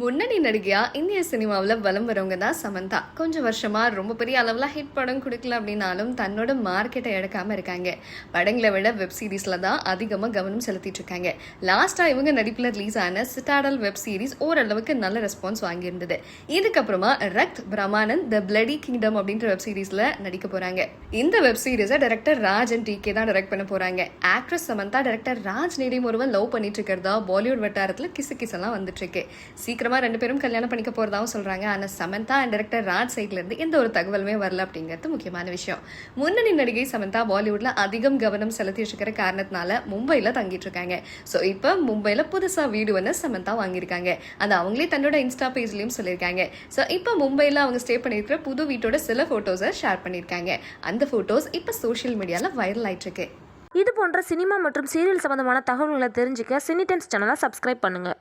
முன்னணி நடிகையா இந்திய சினிமாவில் வலம் வரவங்க தான் சமந்தா. கொஞ்சம் வருஷமா ரொம்ப பெரிய அளவில் ஹிட் படம் கொடுக்கல அப்படின்னாலும் தன்னோட மார்க்கெட்டை எடுக்காமல் இருக்காங்க. படங்களை விட வெப் சீரிஸில் தான் அதிகமாக கவனம் செலுத்திட்டு இருக்காங்க. லாஸ்ட்டாக இவங்க நடிப்பில் ரிலீஸ் ஆன சிட்டாடல் வெப் சீரிஸ் ஓரளவுக்கு நல்ல ரெஸ்பான்ஸ் வாங்கியிருந்தது. இதுக்கப்புறமா Rakt Brahmand the bloody kingdom அப்படின்ற வெப் சீரிஸில் நடிக்க போகிறாங்க இந்த web சீரிஸை director Raj and D K தான் டைரக்ட் பண்ண போகிறாங்க ஆக்ட்ரஸ் சமந்தா டைரக்டர் ராஜ் நேடியும் ஒருவன் லவ் பண்ணிட்டு இருக்கிறதா பாலிவுட் வட்டாரத்தில் கிசு கிசெல்லாம் வந்துட்டு இருக்கு. சீக்கிரம் ரெண்டு பேரும் கல்யாணம் பண்ணிக்க போறதாவும் சொல்கிறாங்க ஆனால் சமந்தா அண்ட் டைரக்டர் ராஜ் சைட்லேருந்து எந்த ஒரு தகவலுமே வரல அப்படிங்கிறது முக்கியமான விஷயம். முன்னணி நடிகை சமந்தா பாலிவுட்ல அதிகம் கவனம் செலுத்திட்டு இருக்கிற காரணத்தினால மும்பையில் தங்கிட்டு இருக்காங்க. ஸோ இப்போ மும்பையில் புதுசாக வீடு ஒன்று சமந்தா வாங்கியிருக்காங்க. அது அவங்களே தன்னோட இன்ஸ்டா பேஜ்லயும் சொல்லியிருக்காங்க. ஸோ இப்போ மும்பையில் அவங்க ஸ்டே பண்ணியிருக்கிற புது வீட்டோட சில ஃபோட்டோஸை ஷேர் பண்ணியிருக்காங்க. அந்த ஃபோட்டோஸ் இப்போ சோஷியல் மீடியாவில் வைரல் ஆயிட்டுருக்கு. இது போன்ற சினிமா மற்றும் சீரியல் சம்பந்தமான தகவல்களை தெரிஞ்சுக்க சினி டைம்ஸ் சேனலை சப்ஸ்கிரைப் பண்ணுங்கள்